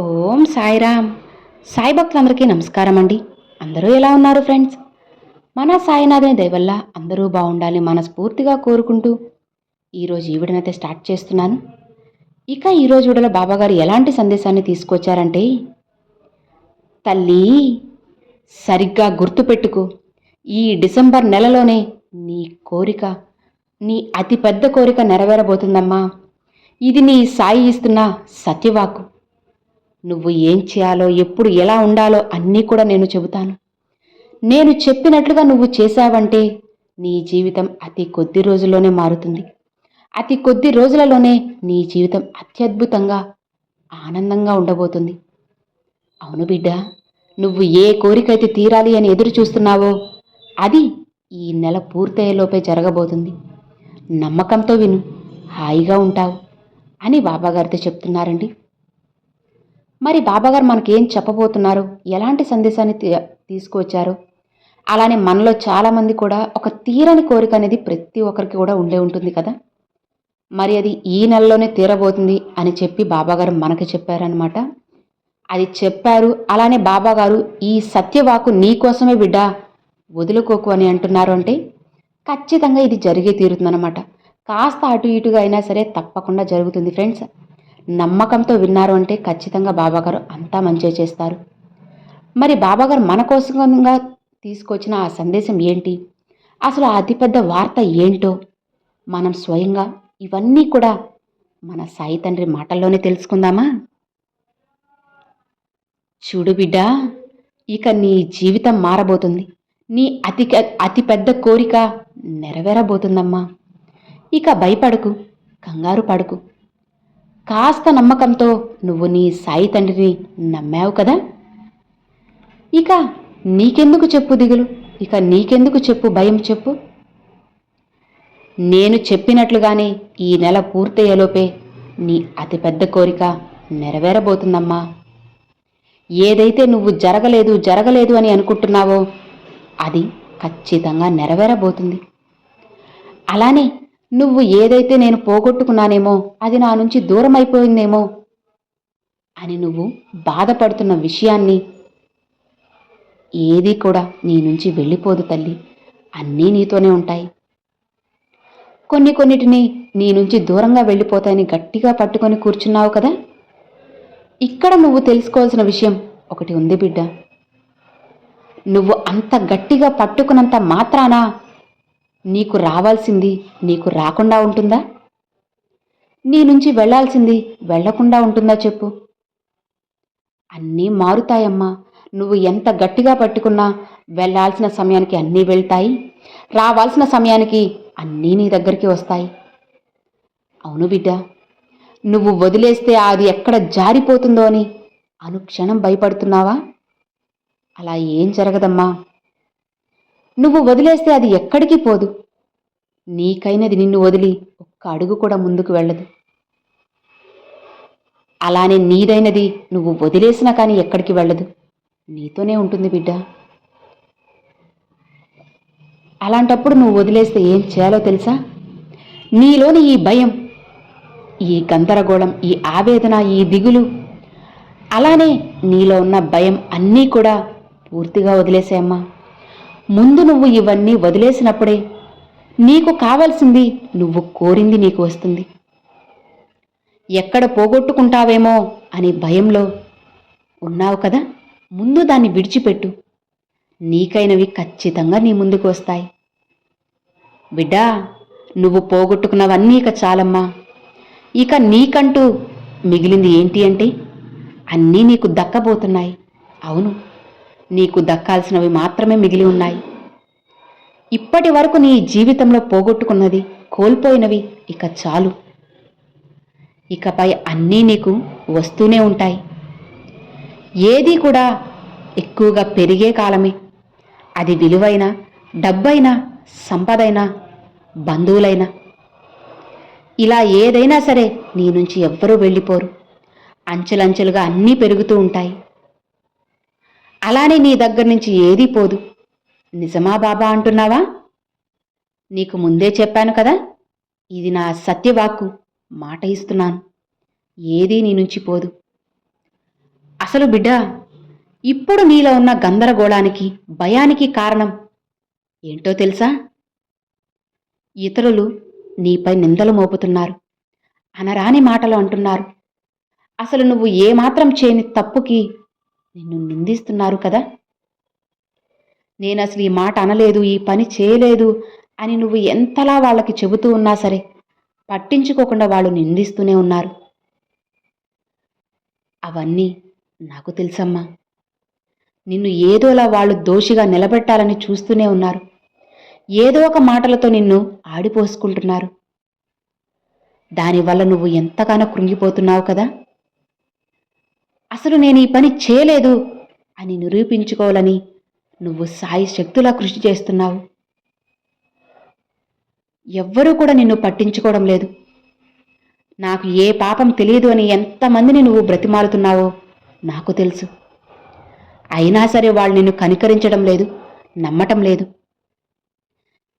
ఓం సాయిరామ్. సాయి భక్తులందరికీ నమస్కారం అండి. అందరూ ఎలా ఉన్నారు ఫ్రెండ్స్? మన సాయినాథుని దయవల్ల అందరూ బాగుండాలని మనస్ఫూర్తిగా కోరుకుంటూ ఈరోజు ఈ విడనైతే స్టార్ట్ చేస్తున్నాను. ఇక ఈరోజు వీడియోలో బాబాగారు ఎలాంటి సందేశాన్ని తీసుకొచ్చారంటే తల్లి సరిగ్గా గుర్తుపెట్టుకో ఈ డిసెంబర్ నెలలోనే నీ కోరిక నీ అతిపెద్ద కోరిక నెరవేరబోతుందమ్మా. ఇది నీ సాయి ఇస్తున్న సత్యవాకు నువ్వు ఏం చేయాలో ఎప్పుడు ఎలా ఉండాలో అన్నీ కూడా నేను చెబుతాను. నేను చెప్పినట్లుగా నువ్వు చేశావంటే నీ జీవితం అతి కొద్ది రోజుల్లోనే మారుతుంది. అతి కొద్ది రోజులలోనే నీ జీవితం అత్యద్భుతంగా ఆనందంగా ఉండబోతుంది. అవును బిడ్డ నువ్వు ఏ కోరికైతే తీరాలి అని ఎదురు చూస్తున్నావో అది ఈ నెల పూర్తయ్యేలోపే జరగబోతుంది. నమ్మకంతో విను హాయిగా ఉంటావు అని బాబాగారితో చెప్తున్నారండి. మరి బాబాగారు మనకేం చెప్పబోతున్నారు? ఎలాంటి సందేశాన్ని తీ- తీసుకువచ్చారు? అలానే మనలో చాలామంది కూడా ఒక తీరని కోరిక అనేది ప్రతి ఒక్కరికి కూడా ఉండే ఉంటుంది కదా? మరి అది ఈ నెలలోనే తీరబోతుంది అని చెప్పి బాబాగారు మనకి చెప్పారనమాట అది చెప్పారు అలానే బాబాగారు ఈ సత్యవాకు నీ కోసమే వదులుకోకు అని అంటున్నారు అంటే ఖచ్చితంగా ఇది జరిగే తీరుతుందన్నమాట. కాస్త అటు ఇటుగా అయినా సరే తప్పకుండా జరుగుతుంది ఫ్రెండ్స్. నమ్మకంతో విన్నారు అంటే ఖచ్చితంగా బాబాగారు అంతా మంచిగా చేస్తారు. మరి బాబాగారు మన కోసంగా తీసుకొచ్చిన ఆ సందేశం ఏంటి? అసలు ఆ అతిపెద్ద వార్త ఏంటో? మనం స్వయంగా ఇవన్నీ కూడా మన సాయి తండ్రి మాటల్లోనే తెలుసుకుందామా? చూడు బిడ్డ ఇక నీ జీవితం మారబోతుంది. నీ అతి అతిపెద్ద కోరిక నెరవేరబోతుందమ్మా. ఇక భయపడకు కంగారు పడకు. కాస్త నమ్మకంతో నువ్వు నీ సాయి తండ్రిని నమ్మావు కదా? ఇక నీకెందుకు చెప్పు దిగులు? ఇక నీకెందుకు చెప్పు భయం చెప్పు? నేను చెప్పినట్లుగానే ఈ నెల పూర్తయ్యేలోపే నీ అతిపెద్ద కోరిక నెరవేరబోతుందమ్మా. ఏదైతే నువ్వు జరగలేదు జరగలేదు అని అనుకుంటున్నావో అది ఖచ్చితంగా నెరవేరబోతుంది. అలానే నువ్వు ఏదైతే నేను పోగొట్టుకున్నానేమో అది నా నుంచి దూరం అయిపోయిందేమో అని నువ్వు బాధపడుతున్న విషయాన్ని ఏదీ కూడా నీ నుంచి వెళ్ళిపోదు తల్లి. అన్నీ నీతోనే ఉంటాయి. కొన్ని కొన్నిటిని నీ నుంచి దూరంగా వెళ్ళిపోతాయని గట్టిగా పట్టుకొని కూర్చున్నావు కదా? ఇక్కడ నువ్వు తెలుసుకోవాల్సిన విషయం ఒకటి ఉంది బిడ్డ. నువ్వు అంత గట్టిగా పట్టుకున్నంత మాత్రానా నీకు రావాల్సింది నీకు రాకుండా ఉంటుందా? నీ నుంచి వెళ్ళాల్సింది వెళ్ళకుండా ఉంటుందా చెప్పు. అన్నీ మారుతాయమ్మా. నువ్వు ఎంత గట్టిగా పట్టుకున్నా వెళ్ళాల్సిన సమయానికి అన్నీ వెళ్తాయి. రావాల్సిన సమయానికి అన్నీ నీ దగ్గరికి వస్తాయి. అవును బిడ్డ నువ్వు వదిలేస్తే అది ఎక్కడ జారిపోతుందో అని అనుక్షణం భయపడుతున్నావా? అలా ఏం జరగదమ్మా. నువ్వు వదిలేస్తే అది ఎక్కడికి పోదు. నీకైనది నిన్ను వదిలి ఒక్క అడుగు కూడా ముందుకు వెళ్ళదు. అలానే నీదైనది నువ్వు వదిలేసినా కానీ ఎక్కడికి వెళ్ళదు. నీతోనే ఉంటుంది బిడ్డ. అలాంటప్పుడు నువ్వు వదిలేస్తే ఏం చేయాలో తెలుసా? నీలోని ఈ భయం ఈ గందరగోళం ఈ ఆవేదన ఈ దిగులు అలానే నీలో ఉన్న భయం అన్నీ కూడా పూర్తిగా వదిలేసాయమ్మా. ముందు నువ్వు ఇవన్నీ వదిలేసినప్పుడే నీకు కావాల్సింది నువ్వు కోరింది నీకు వస్తుంది. ఎక్కడ పోగొట్టుకుంటావేమో అనే భయంలో ఉన్నావు కదా? ముందు దాన్ని విడిచిపెట్టు. నీకైనవి ఖచ్చితంగా నీ ముందుకు వస్తాయి. బిడ్డా నువ్వు పోగొట్టుకున్నవన్నీ ఇక చాలమ్మా. ఇక నీకంటూ మిగిలింది ఏంటి అంటే అన్నీ నీకు దక్కబోతున్నాయి. అవును నీకు దక్కాల్సినవి మాత్రమే మిగిలి ఉన్నాయి. ఇప్పటి వరకు నీ జీవితంలో పోగొట్టుకున్నది కోల్పోయినవి ఇక చాలు. ఇకపై అన్నీ నీకు వస్తూనే ఉంటాయి. ఏది కూడా ఎక్కువగా పెరిగే కాలమే. అది విలువైన డబ్బైనా సంపదైనా బంధువులైనా. ఇలా ఏదైనా సరే నీ నుంచి ఎవ్వరూ వెళ్ళిపోరు. అంచెలంచెలుగా అన్నీ పెరుగుతూ ఉంటాయి. అలానే నీ దగ్గర నుంచి ఏదీ పోదు. నిజమా బాబా అంటున్నావా? నీకు ముందే చెప్పాను కదా ఇది నా సత్యవాక్కు. మాట ఇస్తున్నాను. ఏదీ నీ నుంచి పోదు. అసలు బిడ్డ ఇప్పుడు నీలో ఉన్న గందరగోళానికి భయానికి కారణం ఏంటో తెలుసా? ఇతరులు నీపై నిందలు మోపుతున్నారు. అనరాని మాటలు అంటున్నారు. అసలు నువ్వు ఏమాత్రం చేయని తప్పుకి నిన్ను నిందిస్తున్నారు కదా? నేను అసలు ఈ మాట అనలేదు ఈ పని చేయలేదు అని నువ్వు ఎంతలా వాళ్ళకి చెబుతూ ఉన్నా సరే పట్టించుకోకుండా వాళ్ళు నిందిస్తూనే ఉన్నారు. అవన్నీ నాకు తెలుసమ్మా. నిన్ను ఏదోలా వాళ్ళు దోషిగా నిలబెట్టాలని చూస్తూనే ఉన్నారు. ఏదో ఒక మాటలతో నిన్ను ఆడిపోసుకుంటున్నారు. దానివల్ల నువ్వు ఎంతగానో కృంగిపోతున్నావు కదా? అసలు నేను ఈ పని చేయలేదు అని నిరూపించుకోవాలని నువ్వు సాయి శక్తులా కృషి చేస్తున్నావు. ఎవ్వరూ కూడా నిన్ను పట్టించుకోవడం లేదు. నాకు ఏ పాపం తెలియదు అని ఎంతమందిని నువ్వు బ్రతిమాలుతున్నావో నాకు తెలుసు. అయినా సరే వాళ్ళు నిన్ను కనికరించడం లేదు నమ్మటం లేదు.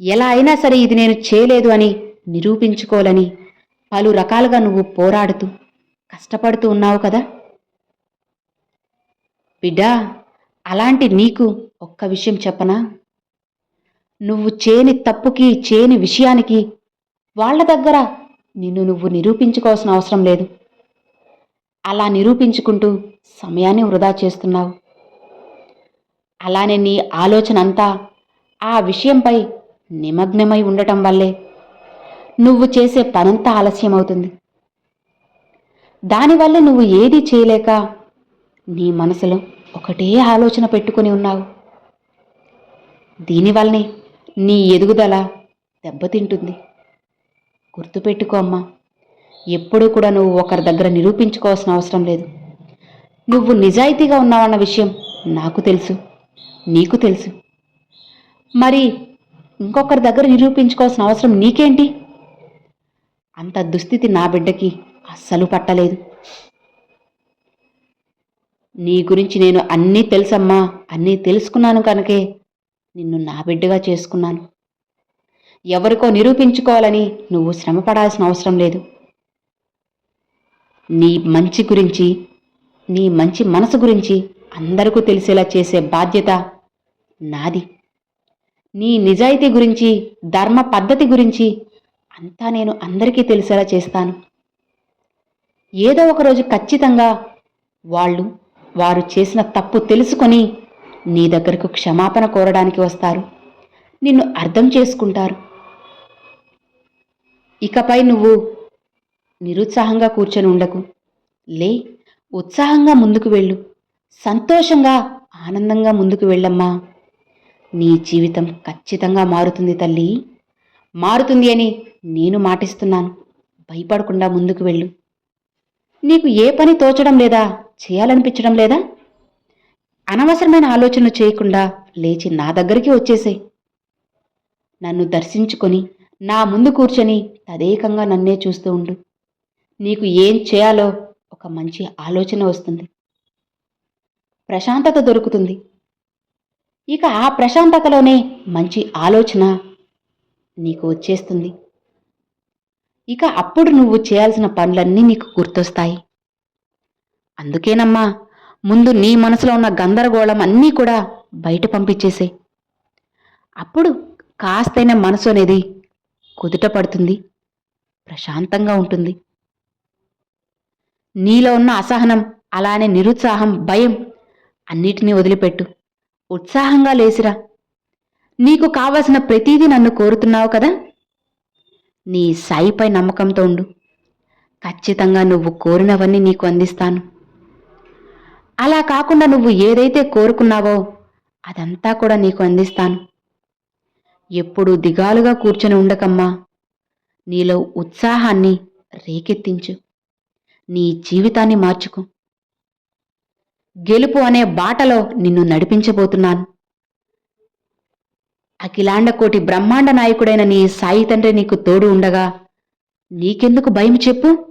ఎలా అయినా సరే ఇది నేను చేయలేదు అని నిరూపించుకోవాలని పలు రకాలుగా నువ్వు పోరాడుతూ కష్టపడుతూ ఉన్నావు కదా? బిడ్డా అలాంటి నీకు ఒక్క విషయం చెప్పనా? నువ్వు చేని తప్పుకి చేని విషయానికి వాళ్ళ దగ్గర నిన్ను నువ్వు నిరూపించుకోవాల్సిన అవసరం లేదు. అలా నిరూపించుకుంటూ సమయాన్ని వృధా చేస్తున్నావు. అలానే నీ ఆలోచన అంతా ఆ విషయంపై నిమగ్నమై ఉండటం వల్లే నువ్వు చేసే పనంతా ఆలస్యమవుతుంది. దానివల్ల నువ్వు ఏది చేయలేక నీ మనసులో ఒకటే ఆలోచన పెట్టుకుని ఉన్నావు. దీనివల్లనే నీ ఎదుగుదల దెబ్బతింటుంది. గుర్తుపెట్టుకో అమ్మా ఎప్పుడూ కూడా నువ్వు ఒకరి దగ్గర నిరూపించుకోవాల్సిన అవసరం లేదు. నువ్వు నిజాయితీగా ఉన్నావన్న విషయం నాకు తెలుసు నీకు తెలుసు. మరి ఇంకొకరి దగ్గర నిరూపించుకోవాల్సిన అవసరం నీకేంటి? అంత దుస్థితి నా బిడ్డకి అస్సలు పట్టలేదు. నీ గురించి నేను అన్నీ తెలుసమ్మా. అన్నీ తెలుసుకున్నాను కనుకే నిన్ను నా బిడ్డగా చేసుకున్నాను. ఎవరికో నిరూపించుకోవాలని నువ్వు శ్రమపడాల్సిన అవసరం లేదు. నీ మంచి గురించి నీ మంచి మనసు గురించి అందరికీ తెలిసేలా చేసే బాధ్యత నాది. నీ నిజాయితీ గురించి ధర్మ పద్ధతి గురించి అంతా నేను అందరికీ తెలిసేలా చేస్తాను. ఏదో ఒక రోజు ఖచ్చితంగా వాళ్ళు వారు చేసిన తప్పు తెలుసుకొని నీ దగ్గరకు క్షమాపణ కోరడానికి వస్తారు. నిన్ను అర్థం చేసుకుంటారు. ఇకపై నువ్వు నిరుత్సాహంగా కూర్చొని ఉండకు. లే ఉత్సాహంగా ముందుకు వెళ్ళు. సంతోషంగా ఆనందంగా ముందుకు వెళ్ళమ్మా. నీ జీవితం ఖచ్చితంగా మారుతుంది తల్లి. మారుతుంది అని నేను మాటిస్తున్నాను. భయపడకుండా ముందుకు వెళ్ళు. నీకు ఏ పని తోచడం లేదా? చేయాలనిపించడం లేదా? అనవసరమైన ఆలోచనలు చేయకుండా లేచి నా దగ్గరికి వచ్చేసేయ్. నన్ను దర్శించుకొని నా ముందు కూర్చొని తదేకంగా నన్నే చూస్తూ ఉండు. నీకు ఏం చేయాలో ఒక మంచి ఆలోచన వస్తుంది. ప్రశాంతత దొరుకుతుంది. ఇక ఆ ప్రశాంతతలోనే మంచి ఆలోచన నీకు వచ్చేస్తుంది. ఇక అప్పుడు నువ్వు చేయాల్సిన పనులన్నీ నీకు గుర్తొస్తాయి. అందుకేనమ్మా ముందు నీ మనసులో ఉన్న గందరగోళం అన్నీ కూడా బయట పంపించేసే. అప్పుడు కాస్తైన మనసు అనేది కుదుట పడుతుంది ప్రశాంతంగా ఉంటుంది. నీలో ఉన్న అసహనం అలానే నిరుత్సాహం భయం అన్నిటినీ వదిలిపెట్టు. ఉత్సాహంగా లేసిరా. నీకు కావలసిన ప్రతీదీ నన్ను కోరుతున్నావు కదా? నీ సాయిపై నమ్మకంతో ఉండు. ఖచ్చితంగా నువ్వు కోరినవన్నీ నీకు అందిస్తాను. అలా కాకుండా నువ్వు ఏదైతే కోరుకున్నావో అదంతా కూడా నీకు అందిస్తాను. ఎప్పుడు దిగాలుగా కూర్చొని ఉండకమ్మా. నీలో ఉత్సాహాన్ని రేకెత్తించు. నీ జీవితాన్ని మార్చుకో. గెలుపు అనే బాటలో నిన్ను నడిపించబోతున్నాను. అఖిలాండ కోటి బ్రహ్మాండ నాయకుడైన నీ సాయి తండ్రి నీకు తోడు ఉండగా నీకెందుకు భయం చెప్పు?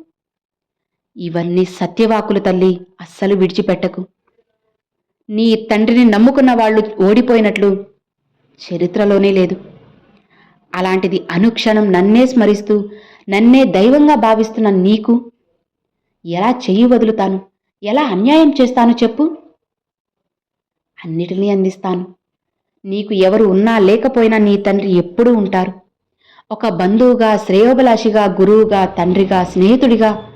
ఇవన్నీ సత్యవాకులు తల్లి అస్సలు విడిచిపెట్టకు. నీ తండ్రిని నమ్ముకున్న వాళ్ళు ఓడిపోయినట్లు చరిత్రలోనే లేదు. అలాంటిది అనుక్షణం నన్నే స్మరిస్తూ నన్నే దైవంగా భావిస్తున్న నీకు ఎలా చెయ్యి వదులుతాను? ఎలా అన్యాయం చేస్తాను చెప్పు? అన్నిటినీ అందిస్తాను. నీకు ఎవరు ఉన్నా లేకపోయినా నీ తండ్రి ఎప్పుడూ ఉంటారు. ఒక బంధువుగా శ్రేయోభిలాషిగా గురువుగా తండ్రిగా స్నేహితుడిగా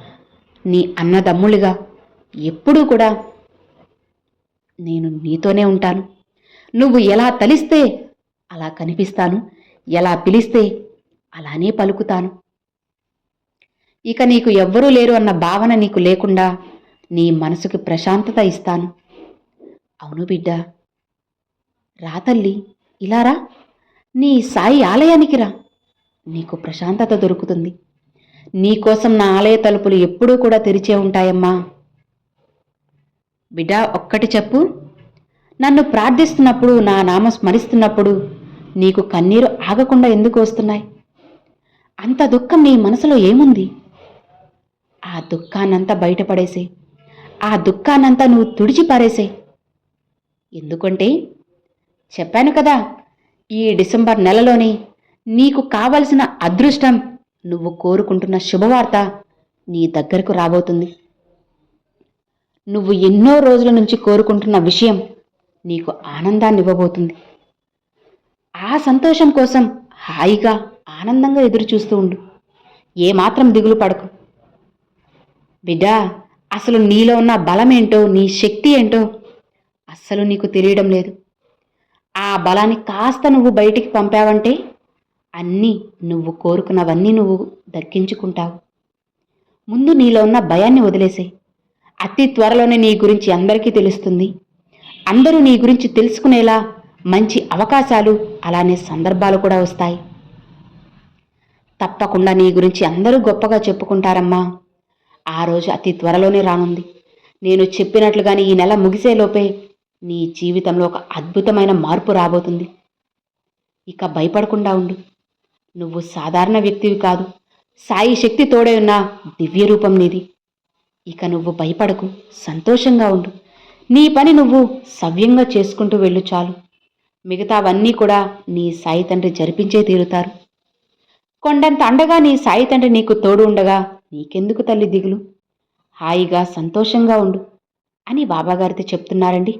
నీ అన్నదమ్ములుగా ఎప్పుడూ కూడా నేను నీతోనే ఉంటాను. నువ్వు ఎలా తలిస్తే అలా కనిపిస్తాను. ఎలా పిలిస్తే అలానే పలుకుతాను. ఇక నీకు ఎవ్వరూ లేరు అన్న భావన నీకు లేకుండా నీ మనసుకి ప్రశాంతత ఇస్తాను. అవును బిడ్డ. రా తల్లి ఇలా రా. నీ సాయి ఆలయానికి రా. నీకు ప్రశాంతత దొరుకుతుంది. నీకోసం నా ఆలయ తలుపులు ఎప్పుడూ కూడా తెరిచే ఉంటాయమ్మా. బిడ్డా ఒక్కటి చెప్పు. నన్ను ప్రార్థిస్తున్నప్పుడు నా నామ స్మరిస్తున్నప్పుడు నీకు కన్నీరు ఆగకుండా ఎందుకు వస్తున్నాయి? అంత దుఃఖం నీ మనసులో ఏముంది? ఆ దుఃఖాన్నంతా బయటపడేసే. ఆ దుఃఖాన్నంతా నువ్వు తుడిచిపారేసే. ఎందుకంటే చెప్పాను కదా ఈ డిసెంబర్ నెలలోనే నీకు కావలసిన అదృష్టం నువ్వు కోరుకుంటున్న శుభవార్త నీ దగ్గరకు రాబోతుంది. నువ్వు ఎన్నో రోజుల నుంచి కోరుకుంటున్న విషయం నీకు ఆనందాన్ని ఇవ్వబోతుంది ఆ సంతోషం కోసం హాయిగా ఆనందంగా ఎదురు చూస్తూ ఉండు. ఏమాత్రం దిగులు పడకు. బిడ్డా అసలు నీలో ఉన్న బలమేంటో నీ శక్తి ఏంటో అస్సలు నీకు తెలియడం లేదు. ఆ బలాన్ని కాస్త నువ్వు బయటికి పంపావంటే అన్నీ నువ్వు కోరుకున్నవన్నీ నువ్వు దక్కించుకుంటావు. ముందు నీలో ఉన్న భయాన్ని వదిలేసే అతి త్వరలోనే నీ గురించి అందరికీ తెలుస్తుంది. అందరూ నీ గురించి తెలుసుకునేలా మంచి అవకాశాలు అలానే సందర్భాలు కూడా వస్తాయి. తప్పకుండా నీ గురించి అందరూ గొప్పగా చెప్పుకుంటారమ్మా. ఆ రోజు అతి త్వరలోనే రానుంది. నేను చెప్పినట్లుగానే ఈ నెల ముగిసేలోపే నీ జీవితంలో ఒక అద్భుతమైన మార్పు రాబోతుంది. ఇక భయపడకుండా ఉండు. నువ్వు సాధారణ వ్యక్తివి కాదు. సాయి శక్తి తోడే ఉన్న దివ్య రూపం నీది. ఇక నువ్వు భయపడకు సంతోషంగా ఉండు. నీ పని నువ్వు సవ్యంగా చేసుకుంటూ వెళ్ళు చాలు. మిగతావన్నీ కూడా నీ సాయి తండ్రి జరిపించే తీరుతారు. కొండంత అండగా నీ సాయి తండ్రి నీకు తోడు ఉండగా నీకెందుకు తల్లి దిగులు? హాయిగా సంతోషంగా ఉండు అని బాబాగారితో చెప్తున్నారండి.